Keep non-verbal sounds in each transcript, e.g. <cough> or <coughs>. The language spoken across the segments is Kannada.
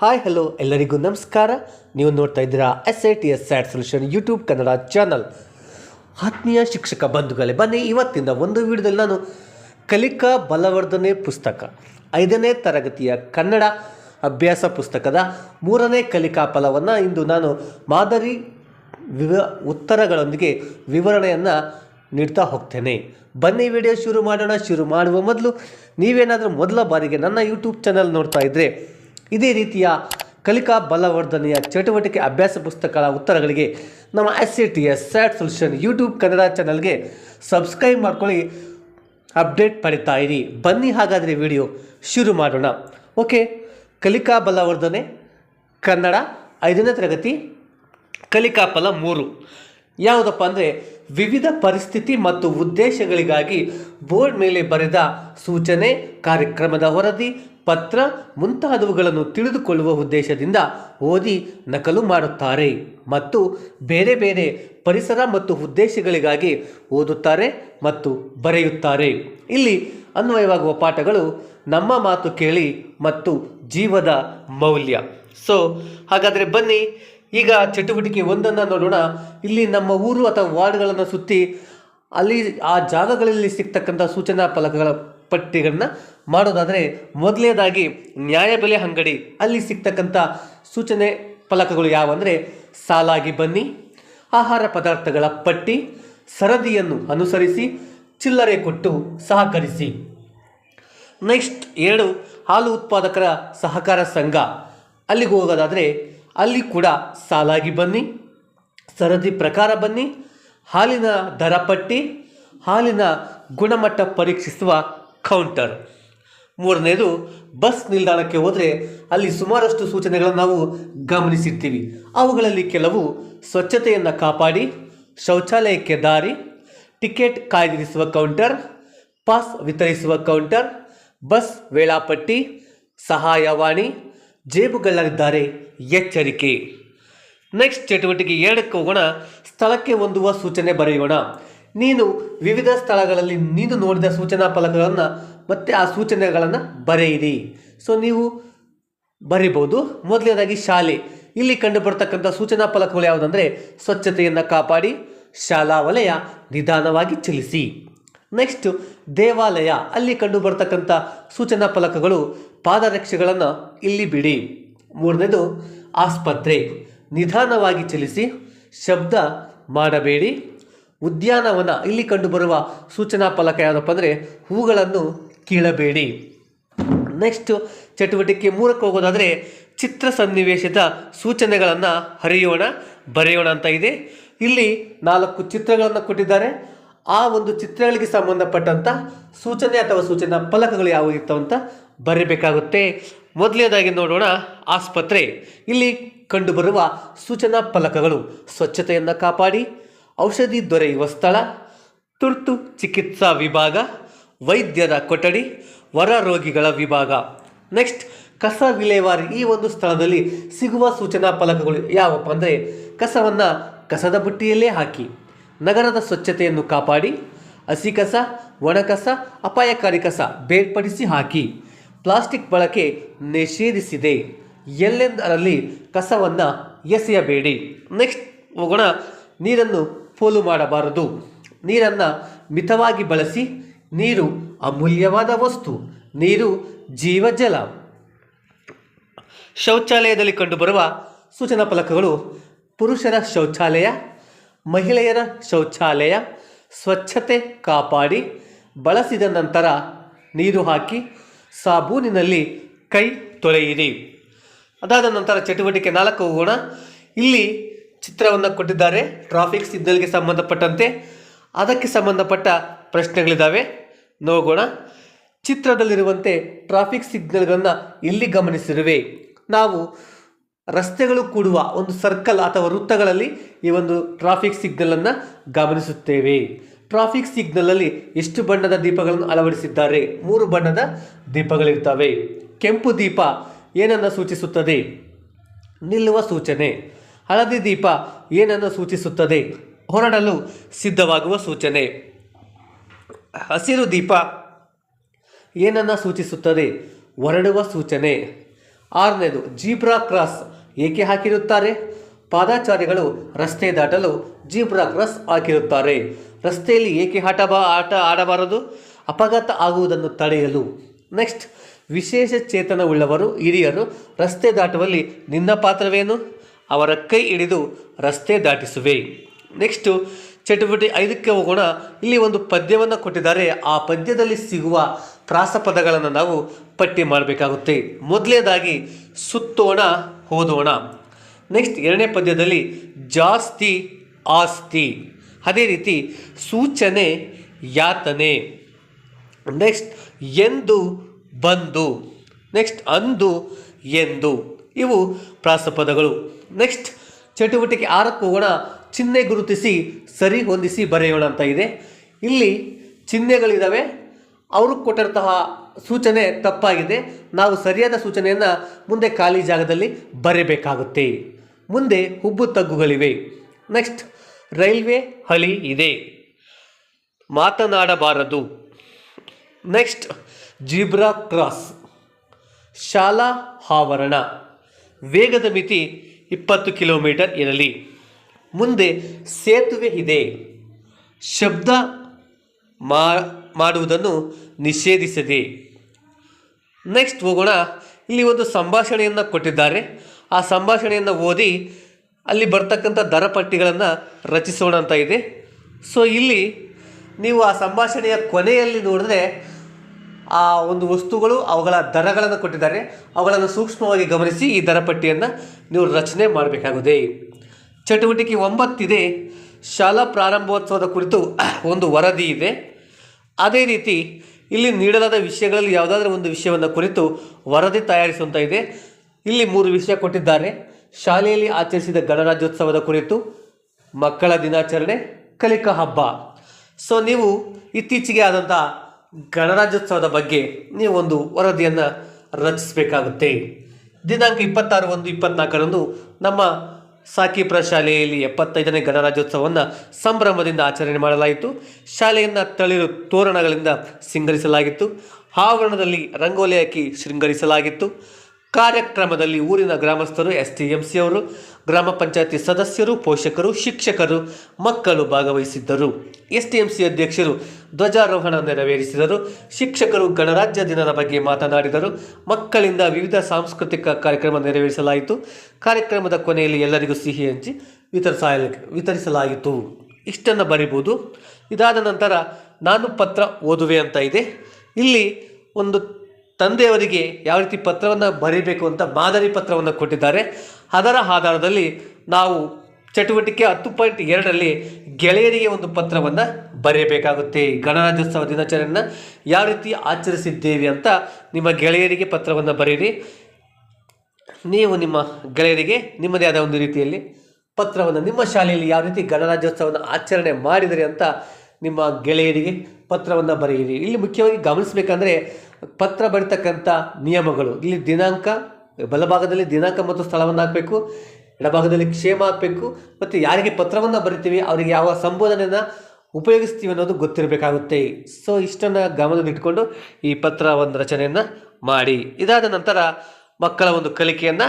ಹಾಯ್ ಹಲೋ ಎಲ್ಲರಿಗೂ ನಮಸ್ಕಾರ. ನೀವು ನೋಡ್ತಾ ಇದ್ದೀರಾ S I T S sat solution YouTube Kannada channel ಆತ್ಮೀಯ ಶಿಕ್ಷಕ ಬಂಧುಗಳೇ, ಬನ್ನಿ ಇವತ್ತಿನ ಒಂದು ವಿಡಿಯೋದಲ್ಲಿ ನಾನು ಕಲಿಕಾ ಬಲವರ್ಧನೆ ಪುಸ್ತಕ, ಐದನೇ ತರಗತಿಯ ಕನ್ನಡ ಅಭ್ಯಾಸ ಪುಸ್ತಕದ ಮೂರನೇ ಕಲಿಕಾ ಫಲವನ್ನು ಇಂದು ನಾನು ಮಾದರಿ ವಿವ, ಉತ್ತರಗಳೊಂದಿಗೆ ವಿವರಣೆಯನ್ನು ನೀಡ್ತಾ ಹೋಗ್ತೇನೆ. ಬನ್ನಿ ವಿಡಿಯೋ ಶುರು ಮಾಡೋಣ. ಶುರು ಮಾಡುವ ಮೊದಲು ನೀವೇನಾದರೂ ಮೊದಲ ಬಾರಿಗೆ ನನ್ನ ಯೂಟ್ಯೂಬ್ ಚಾನಲ್ ನೋಡ್ತಾ ಇದ್ದರೆ ಇದೇ ರೀತಿಯ ಕಲಿಕಾ ಬಲವರ್ಧನೆಯ ಚಟುವಟಿಕೆ ಅಭ್ಯಾಸ ಪುಸ್ತಕಗಳ ಉತ್ತರಗಳಿಗೆ ನಮ್ಮ S C T S sat solution YouTube Kannada ಚಾನಲ್ಗೆ ಸಬ್ಸ್ಕ್ರೈಬ್ ಮಾಡ್ಕೊಳ್ಳಿ, ಅಪ್ಡೇಟ್ ಪಡಿತಾ ಇರಿ. ಬನ್ನಿ ಹಾಗಾದರೆ ವಿಡಿಯೋ ಶುರು ಮಾಡೋಣ. ಓಕೆ, ಕಲಿಕಾ ಬಲವರ್ಧನೆ, ಕನ್ನಡ ಐದನೇ ತರಗತಿ, ಕಲಿಕಾ ಫಲ ಮೂರು. ಯಾವುದಪ್ಪ ಅಂದರೆ ವಿವಿಧ ಪರಿಸ್ಥಿತಿ ಮತ್ತು ಉದ್ದೇಶಗಳಿಗಾಗಿ ಬೋರ್ಡ್ ಮೇಲೆ ಬರೆದ ಸೂಚನೆ, ಕಾರ್ಯಕ್ರಮದ ವರದಿ, ಪತ್ರ ಮುಂತಾದವುಗಳನ್ನು ತಿಳಿದುಕೊಳ್ಳುವ ಉದ್ದೇಶದಿಂದ ಓದಿ ನಕಲು ಮಾಡುತ್ತಾರೆ ಮತ್ತು ಬೇರೆ ಬೇರೆ ಪರಿಸರ ಮತ್ತು ಉದ್ದೇಶಗಳಿಗಾಗಿ ಓದುತ್ತಾರೆ ಮತ್ತು ಬರೆಯುತ್ತಾರೆ. ಇಲ್ಲಿ ಅನ್ವಯವಾಗುವ ಪಾಠಗಳು ನಮ್ಮ ಮಾತು ಕೇಳಿ ಮತ್ತು ಜೀವದ ಮೌಲ್ಯ. ಸೊ ಹಾಗಾದರೆ ಬನ್ನಿ ಈಗ ಚಟುವಟಿಕೆ ಒಂದನ್ನು ನೋಡೋಣ. ಇಲ್ಲಿ ನಮ್ಮ ಊರು ಅಥವಾ ವಾರ್ಡ್ಗಳನ್ನು ಸುತ್ತಿ ಅಲ್ಲಿ ಆ ಜಾಗಗಳಲ್ಲಿ ಸಿಗ್ತಕ್ಕಂಥ ಸೂಚನಾ ಫಲಕಗಳ ಪಟ್ಟಿಗಳನ್ನ ಮಾಡೋದಾದರೆ ಮೊದಲನೇದಾಗಿ ನ್ಯಾಯಬೆಲೆ ಅಂಗಡಿ, ಅಲ್ಲಿ ಸಿಗ್ತಕ್ಕಂಥ ಸೂಚನೆ ಫಲಕಗಳು ಯಾವಂದರೆ ಸಾಲಾಗಿ ಬನ್ನಿ, ಆಹಾರ ಪದಾರ್ಥಗಳ ಪಟ್ಟಿ, ಸರದಿಯನ್ನು ಅನುಸರಿಸಿ, ಚಿಲ್ಲರೆ ಕೊಟ್ಟು ಸಹಕರಿಸಿ. ನೆಕ್ಸ್ಟ್ ಎರಡು ಹಾಲು ಉತ್ಪಾದಕರ ಸಹಕಾರ ಸಂಘ. ಅಲ್ಲಿಗೆ ಹೋಗೋದಾದರೆ ಅಲ್ಲಿ ಕೂಡ ಸಾಲಾಗಿ ಬನ್ನಿ, ಸರದಿ ಪ್ರಕಾರ ಬನ್ನಿ, ಹಾಲಿನ ದರ ಪಟ್ಟಿ, ಹಾಲಿನ ಗುಣಮಟ್ಟ ಪರೀಕ್ಷಿಸುವ ಕೌಂಟರ್ ಮೂರನೇದು, ಬಸ್ ನಿಲ್ದಾಣಕ್ಕೆ ಹೋದರೆ ಅಲ್ಲಿ ಸುಮಾರಷ್ಟು ಸೂಚನೆಗಳನ್ನು ನಾವು ಗಮನಿಸಿರ್ತೀವಿ. ಅವುಗಳಲ್ಲಿ ಕೆಲವು ಸ್ವಚ್ಛತೆಯನ್ನು ಕಾಪಾಡಿ, ಶೌಚಾಲಯಕ್ಕೆ ದಾರಿ, ಟಿಕೆಟ್ ಕಾಯ್ದಿರಿಸುವ ಕೌಂಟರ್ ಪಾಸ್ ವಿತರಿಸುವ ಕೌಂಟರ್ ಬಸ್ ವೇಳಾಪಟ್ಟಿ, ಸಹಾಯವಾಣಿ ಜೇಬುಗಳಲ್ಲಿದ್ದಾರೆ. ಎಚ್ಚರಿಕೆ. ನೆಕ್ಸ್ಟ್ ಚಟುವಟಿಕೆ ಎರಡಕ್ಕೆ ಹೋಗೋಣ. ಸ್ಥಳಕ್ಕೆ ಹೊಂದುವ ಸೂಚನೆ ಬರೆಯೋಣ. ನೀನು ವಿವಿಧ ಸ್ಥಳಗಳಲ್ಲಿ ನೀನು ನೋಡಿದ ಸೂಚನಾ ಫಲಕಗಳನ್ನು ಮತ್ತು ಆ ಸೂಚನೆಗಳನ್ನು ಬರೆಯಿರಿ. ಸೊ ನೀವು ಬರಿಬೋದು ಮೊದಲನೇದಾಗಿ ಶಾಲೆ. ಇಲ್ಲಿ ಕಂಡುಬರ್ತಕ್ಕಂಥ ಸೂಚನಾ ಫಲಕಗಳು ಯಾವುದಂದರೆ ಸ್ವಚ್ಛತೆಯನ್ನು ಕಾಪಾಡಿ, ಶಾಲಾ ವಲಯ ನಿಧಾನವಾಗಿ ಚಲಿಸಿ. ನೆಕ್ಸ್ಟ್ ದೇವಾಲಯ. ಅಲ್ಲಿ ಕಂಡುಬರ್ತಕ್ಕಂಥ ಸೂಚನಾ ಫಲಕಗಳು ಪಾದರಕ್ಷೆಗಳನ್ನು ಇಲ್ಲಿ ಬಿಡಿ. ಮೂರನೇದು, ಆಸ್ಪತ್ರೆ. ನಿಧಾನವಾಗಿ ಚಲಿಸಿ, ಶಬ್ದ ಮಾಡಬೇಡಿ. ಉದ್ಯಾನವನ, ಇಲ್ಲಿ ಕಂಡುಬರುವ ಸೂಚನಾ ಫಲಕ ಯಾವುದಪ್ಪ ಅಂದರೆ ಹೂಗಳನ್ನು ಕೀಳಬೇಡಿ. ನೆಕ್ಸ್ಟ್, ಚಟುವಟಿಕೆ ಮೂರಕ್ಕೆ ಹೋಗೋದಾದರೆ ಚಿತ್ರ ಸನ್ನಿವೇಶದ ಸೂಚನೆಗಳನ್ನು ಹರಿಯೋಣ, ಬರೆಯೋಣ ಅಂತ ಇದೆ. ಇಲ್ಲಿ ನಾಲ್ಕು ಚಿತ್ರಗಳನ್ನು ಕೊಟ್ಟಿದ್ದಾರೆ. ಆ ಒಂದು ಚಿತ್ರಗಳಿಗೆ ಸಂಬಂಧಪಟ್ಟಂಥ ಸೂಚನೆ ಅಥವಾ ಸೂಚನಾ ಫಲಕಗಳು ಯಾವ ಇರ್ತವೆ ಅಂತ ಬರೀಬೇಕಾಗುತ್ತೆ. ಮೊದಲನೇದಾಗಿ ನೋಡೋಣ ಆಸ್ಪತ್ರೆ. ಇಲ್ಲಿ ಕಂಡುಬರುವ ಸೂಚನಾ ಫಲಕಗಳು. ಸ್ವಚ್ಛತೆಯನ್ನು ಕಾಪಾಡಿ, ಔಷಧಿ ದೊರೆಯುವ ಸ್ಥಳ, ತುರ್ತು ಚಿಕಿತ್ಸಾ ವಿಭಾಗ, ವೈದ್ಯರ ಕೊಠಡಿ ಹೊರ ರೋಗಿಗಳ ವಿಭಾಗ. ನೆಕ್ಸ್ಟ್, ಕಸ ವಿಲೇವಾರಿ. ಈ ಒಂದು ಸ್ಥಳದಲ್ಲಿ ಸಿಗುವ ಸೂಚನಾ ಫಲಕಗಳು ಯಾವಪ್ಪ ಅಂದರೆ, ಕಸವನ್ನು ಕಸದ ಬುಟ್ಟಿಯಲ್ಲೇ ಹಾಕಿ, ನಗರದ ಸ್ವಚ್ಛತೆಯನ್ನು ಕಾಪಾಡಿ, ಹಸಿ ಕಸ, ಒಣ ಕಸ, ಅಪಾಯಕಾರಿ ಕಸ ಬೇರ್ಪಡಿಸಿ ಹಾಕಿ. ಪ್ಲಾಸ್ಟಿಕ್ ಬಳಕೆ ನಿಷೇಧಿಸಿದೆ. ಎಲ್ಲೆಂದರಲ್ಲಿ ಕಸವನ್ನು ಎಸೆಯಬೇಡಿ. ನೆಕ್ಸ್ಟ್ ಹೋಗೋಣ. ನೀರನ್ನು ಪೋಲು ಮಾಡಬಾರದು. ನೀರನ್ನು ಮಿತವಾಗಿ ಬಳಸಿ, ನೀರು ಅಮೂಲ್ಯವಾದ ವಸ್ತು, ನೀರು ಜೀವಜಲ ಶೌಚಾಲಯದಲ್ಲಿ ಕಂಡುಬರುವ ಸೂಚನಾ ಫಲಕಗಳು ಪುರುಷರ ಶೌಚಾಲಯ, ಮಹಿಳೆಯರ ಶೌಚಾಲಯ, ಸ್ವಚ್ಛತೆ ಕಾಪಾಡಿ, ಬಳಸಿದ ನಂತರ ನೀರು ಹಾಕಿ ಸಾಬೂನಿನಲ್ಲಿ ಕೈ ತೊಳೆಯಿರಿ. ಅದಾದ ನಂತರ ಚಟುವಟಿಕೆ ನಾಲ್ಕು ಹೋಗೋಣ. ಇಲ್ಲಿ ಚಿತ್ರವನ್ನು ಕೊಟ್ಟಿದ್ದಾರೆ. ಟ್ರಾಫಿಕ್ ಸಿಗ್ನಲ್ಗೆ ಸಂಬಂಧಪಟ್ಟಂತೆ. ಅದಕ್ಕೆ ಸಂಬಂಧಪಟ್ಟ ಪ್ರಶ್ನೆಗಳಿದ್ದಾವೆ ನೋಗೋಣ ಚಿತ್ರದಲ್ಲಿರುವಂತೆ ಟ್ರಾಫಿಕ್ ಸಿಗ್ನಲ್ಗಳನ್ನು ಇಲ್ಲಿ ಗಮನಿಸಿರುವೆ. ನಾವು ರಸ್ತೆಗಳು ಕೂಡುವ ಒಂದು ಸರ್ಕಲ್ ಅಥವಾ ವೃತ್ತಗಳಲ್ಲಿ ಈ ಒಂದು ಟ್ರಾಫಿಕ್ ಸಿಗ್ನಲನ್ನು ಗಮನಿಸುತ್ತೇವೆ. ಟ್ರಾಫಿಕ್ ಸಿಗ್ನಲಲ್ಲಿ ಎಷ್ಟು ಬಣ್ಣದ ದೀಪಗಳನ್ನು ಅಳವಡಿಸಿದ್ದಾರೆ? ಮೂರು ಬಣ್ಣದ ದೀಪಗಳಿರ್ತವೆ. ಕೆಂಪು ದೀಪ ಏನನ್ನು ಸೂಚಿಸುತ್ತದೆ? ನಿಲ್ಲುವ ಸೂಚನೆ. ಹಳದಿ ದೀಪ ಏನನ್ನು ಸೂಚಿಸುತ್ತದೆ? ಹೊರಡಲು ಸಿದ್ಧವಾಗುವ ಸೂಚನೆ. ಹಸಿರು ದೀಪ ಏನನ್ನು ಸೂಚಿಸುತ್ತದೆ? ಹೊರಡುವ ಸೂಚನೆ. ಆರನೇದು, ಜೀಬ್ರಾ ಕ್ರಾಸ್ ಏಕೆ ಹಾಕಿರುತ್ತಾರೆ? ಪಾದಾಚಾರಿಗಳು ರಸ್ತೆ ದಾಟಲು ಜೀಬ್ರಾ ಕ್ರಾಸ್ ಹಾಕಿರುತ್ತಾರೆ. ರಸ್ತೆಯಲ್ಲಿ ಏಕೆ ಆಟ ಬಾ, ಆಟ ಆಡಬಾರದು? ಅಪಘಾತ ಆಗುವುದನ್ನು ತಡೆಯಲು. ನೆಕ್ಸ್ಟ್, ವಿಶೇಷ ಚೇತನವುಳ್ಳವರು, ಹಿರಿಯರು, ರಸ್ತೆ ದಾಟುವಲ್ಲಿ ನಿನ್ನ ಪಾತ್ರವೇನು? ಅವರ ಕೈ ಹಿಡಿದು ರಸ್ತೆ ದಾಟಿಸುವೆ. ನೆಕ್ಸ್ಟು, ಚಟುವಟಿಕೆ ಐದಕ್ಕೆ ಹೋಗೋಣ. ಇಲ್ಲಿ ಒಂದು ಪದ್ಯವನ್ನು ಕೊಟ್ಟಿದ್ದಾರೆ. ಆ ಪದ್ಯದಲ್ಲಿ ಸಿಗುವ ಪ್ರಾಸಪದಗಳನ್ನು ನಾವು ಪಟ್ಟಿ ಮಾಡಬೇಕಾಗುತ್ತೆ. ಮೊದಲನೇದಾಗಿ ಸುತ್ತೋಣ ಓದೋಣ ನೆಕ್ಸ್ಟ್ ಎರಡನೇ ಪದ್ಯದಲ್ಲಿ ಜಾಸ್ತಿ ಆಸ್ತಿ. ಅದೇ ರೀತಿ ಸೂಚನೆ ಯಾತನೆ. ನೆಕ್ಸ್ಟ್ ಎಂದು ಬಂದು. ನೆಕ್ಸ್ಟ್ ಅಂದು, ಎಂದು. ಇವು ಪ್ರಾಸಪದಗಳು. ನೆಕ್ಸ್ಟ್ ಚಟುವಟಿಕೆ ಆರಕ್ಕೆ ಹೋಗೋಣ ಚಿಹ್ನೆ ಗುರುತಿಸಿ, ಸರಿ ಹೊಂದಿಸಿ ಬರೆಯೋಣ ಅಂತ ಇದೆ. ಇಲ್ಲಿ ಚಿಹ್ನೆಗಳಿದ್ದಾವೆ ಅವರು ಕೊಟ್ಟಿರ್ತಹ ಸೂಚನೆ ತಪ್ಪಾಗಿದೆ. ನಾವು ಸರಿಯಾದ ಸೂಚನೆಯನ್ನು ಮುಂದೆ ಖಾಲಿ ಜಾಗದಲ್ಲಿ ಬರೆಯಬೇಕಾಗುತ್ತೆ ಮುಂದೆ ಹುಬ್ಬು ತಗ್ಗುಗಳಿವೆ. ನೆಕ್ಸ್ಟ್, ರೈಲ್ವೆ ಹಳಿ ಇದೆ. ಮಾತನಾಡಬಾರದು. Next, zebra cross. ಶಾಲಾ ಆವರಣ. ವೇಗದ ಮಿತಿ ಇಪ್ಪತ್ತು ಕಿಲೋಮೀಟರ್ ಇರಲಿ. ಮುಂದೆ ಸೇತುವೆ ಇದೆ. ಶಬ್ದ ಮಾ, ಮಾಡುವುದನ್ನು ನಿಷೇಧಿಸಿದೆ. ನೆಕ್ಸ್ಟ್ ಹೋಗೋಣ. ಇಲ್ಲಿ ಒಂದು ಸಂಭಾಷಣೆಯನ್ನು ಕೊಟ್ಟಿದ್ದಾರೆ. ಆ ಸಂಭಾಷಣೆಯನ್ನು ಓದಿ ಅಲ್ಲಿ ಬರ್ತಕ್ಕಂಥ ದರ ಪಟ್ಟಿಗಳನ್ನು ರಚಿಸೋಣ ಅಂತ ಇದೆ. ಸೊ ಇಲ್ಲಿ ನೀವು ಆ ಸಂಭಾಷಣೆಯ ಕೊನೆಯಲ್ಲಿ ನೋಡಿದ್ರೆ ಆ ಒಂದು ವಸ್ತುಗಳು ಅವುಗಳ ದರಗಳನ್ನು ಕೊಟ್ಟಿದ್ದಾರೆ. ಅವುಗಳನ್ನು ಸೂಕ್ಷ್ಮವಾಗಿ ಗಮನಿಸಿ ಈ ದರ ಪಟ್ಟಿಯನ್ನು ನೀವು ರಚನೆ ಮಾಡಬೇಕಾಗಿದೆ ಚಟುವಟಿಕೆ ಒಂಬತ್ತಿದೆ. ಶಾಲಾ ಪ್ರಾರಂಭೋತ್ಸವದ ಕುರಿತು ಒಂದು ವರದಿ ಇದೆ. ಅದೇ ರೀತಿ ಇಲ್ಲಿ ನೀಡಲಾದ ವಿಷಯಗಳಲ್ಲಿ ಯಾವುದಾದ್ರೂ ಒಂದು ವಿಷಯವನ್ನು ಕುರಿತು ವರದಿ ತಯಾರಿಸುವಂಥ ಇದೆ. ಇಲ್ಲಿ ಮೂರು ವಿಷಯ ಕೊಟ್ಟಿದ್ದಾರೆ. ಶಾಲೆಯಲ್ಲಿ ಆಚರಿಸಿದ ಗಣರಾಜ್ಯೋತ್ಸವದ ಕುರಿತು ಮಕ್ಕಳ ದಿನಾಚರಣೆ, ಕಲಿಕಾ ಹಬ್ಬ. ಸೊ ನೀವು ಇತ್ತೀಚೆಗೆ ಆದಂಥ ಗಣರಾಜ್ಯೋತ್ಸವದ ಬಗ್ಗೆ ನೀವು ಒಂದು ವರದಿಯನ್ನು ರಚಿಸಬೇಕಾಗುತ್ತೆ. ದಿನಾಂಕ ಇಪ್ಪತ್ತಾರು ಒಂದು ಇಪ್ಪತ್ನಾಲ್ಕರಂದು ನಮ್ಮ ಸಾಕಿಪುರ ಶಾಲೆಯಲ್ಲಿ ಎಪ್ಪತ್ತೈದನೇ ಗಣರಾಜ್ಯೋತ್ಸವವನ್ನು ಸಂಭ್ರಮದಿಂದ ಆಚರಣೆ ಮಾಡಲಾಯಿತು. ಶಾಲೆಯನ್ನು ತಳಿರು ತೋರಣಗಳಿಂದ ಸಿಂಗರಿಸಲಾಗಿತ್ತು ಆವರಣದಲ್ಲಿ ರಂಗೋಲಿ ಹಾಕಿ ಶೃಂಗರಿಸಲಾಗಿತ್ತು. ಕಾರ್ಯಕ್ರಮದಲ್ಲಿ ಊರಿನ ಗ್ರಾಮಸ್ಥರು ಎಸ್ ಟಿ ಎಂ ಸಿ ಅವರು, ಗ್ರಾಮ ಪಂಚಾಯತಿ ಸದಸ್ಯರು, ಪೋಷಕರು, ಶಿಕ್ಷಕರು, ಮಕ್ಕಳು ಭಾಗವಹಿಸಿದ್ದರು. ಎಸ್ ಟಿ ಎಂ ಸಿ ಅಧ್ಯಕ್ಷರು ಧ್ವಜಾರೋಹಣ ನೆರವೇರಿಸಿದರು. ಶಿಕ್ಷಕರು ಗಣರಾಜ್ಯ ದಿನದ ಬಗ್ಗೆ ಮಾತನಾಡಿದರು. ಮಕ್ಕಳಿಂದ ವಿವಿಧ ಸಾಂಸ್ಕೃತಿಕ ಕಾರ್ಯಕ್ರಮ ನೆರವೇರಿಸಲಾಯಿತು. ಕಾರ್ಯಕ್ರಮದ ಕೊನೆಯಲ್ಲಿ ಎಲ್ಲರಿಗೂ ಸಿಹಿ ಹಂಚಿ ವಿತರಿಸ ವಿತರಿಸಲಾಯಿತು. ಇಷ್ಟನ್ನು ಬರೀಬೋದು. ಇದಾದ ನಂತರ ನಾನು ಪತ್ರ ಓದುವೆ ಅಂತ ಇದೆ. ಇಲ್ಲಿ ಒಂದು ತಂದೆಯವರಿಗೆ ಯಾವ ರೀತಿ ಪತ್ರವನ್ನು ಬರೀಬೇಕು ಅಂತ ಮಾದರಿ ಪತ್ರವನ್ನು ಕೊಟ್ಟಿದ್ದಾರೆ. ಅದರ ಆಧಾರದಲ್ಲಿ ನಾವು ಚಟುವಟಿಕೆ ಹತ್ತು ಪಾಯಿಂಟ್ ಎರಡರಲ್ಲಿ ಗೆಳೆಯರಿಗೆ ಒಂದು ಪತ್ರವನ್ನು ಬರೆಯಬೇಕಾಗುತ್ತೆ ಗಣರಾಜ್ಯೋತ್ಸವ ದಿನಾಚರಣೆಯನ್ನು ಯಾವ ರೀತಿ ಆಚರಿಸಿದ್ದೇವೆ ಅಂತ ನಿಮ್ಮ ಗೆಳೆಯರಿಗೆ ಪತ್ರವನ್ನು ಬರೀರಿ. ನೀವು ನಿಮ್ಮ ಗೆಳೆಯರಿಗೆ ನಿಮ್ಮದೇ ಆದ ಒಂದು ರೀತಿಯಲ್ಲಿ ಪತ್ರವನ್ನು ನಿಮ್ಮ ಶಾಲೆಯಲ್ಲಿ ಯಾವ ರೀತಿ ಗಣರಾಜ್ಯೋತ್ಸವವನ್ನು ಆಚರಣೆ ಮಾಡಿದರೆ ಅಂತ ನಿಮ್ಮ ಗೆಳೆಯರಿಗೆ ಪತ್ರವನ್ನು ಬರೆಯಿರಿ. ಇಲ್ಲಿ ಮುಖ್ಯವಾಗಿ ಗಮನಿಸಬೇಕಂದ್ರೆ ಪತ್ರ ಬರೀತಕ್ಕಂಥ ನಿಯಮಗಳು. ಇಲ್ಲಿ ದಿನಾಂಕ, ಬಲಭಾಗದಲ್ಲಿ ದಿನಾಂಕ ಮತ್ತು ಸ್ಥಳವನ್ನು ಹಾಕಬೇಕು, ಎಡಭಾಗದಲ್ಲಿ ಕ್ಷೇಮ ಹಾಕಬೇಕು, ಮತ್ತು ಯಾರಿಗೆ ಪತ್ರವನ್ನು ಬರಿತೀವಿ, ಅವರಿಗೆ ಯಾವ ಸಂಬೋಧನೆಯನ್ನು ಉಪಯೋಗಿಸ್ತೀವಿ ಅನ್ನೋದು ಗೊತ್ತಿರಬೇಕಾಗುತ್ತೆ. ಸೊ ಇಷ್ಟನ್ನು ಗಮನದಲ್ಲಿಟ್ಕೊಂಡು ಈ ಪತ್ರ ಒಂದು ರಚನೆಯನ್ನು ಮಾಡಿ. ಇದಾದ ನಂತರ ಮಕ್ಕಳ ಒಂದು ಕಲಿಕೆಯನ್ನು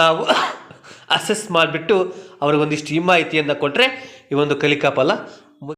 ನಾವು <coughs> ಅಸೆಸ್ ಮಾಡಿಬಿಟ್ಟು ಅವ್ರಿಗೊಂದಿಷ್ಟು ಹಿಮಾಯಿತಿಯನ್ನು ಕೊಟ್ಟರೆ ಈ ಒಂದು ಕಲಿಕಾ ಫಲ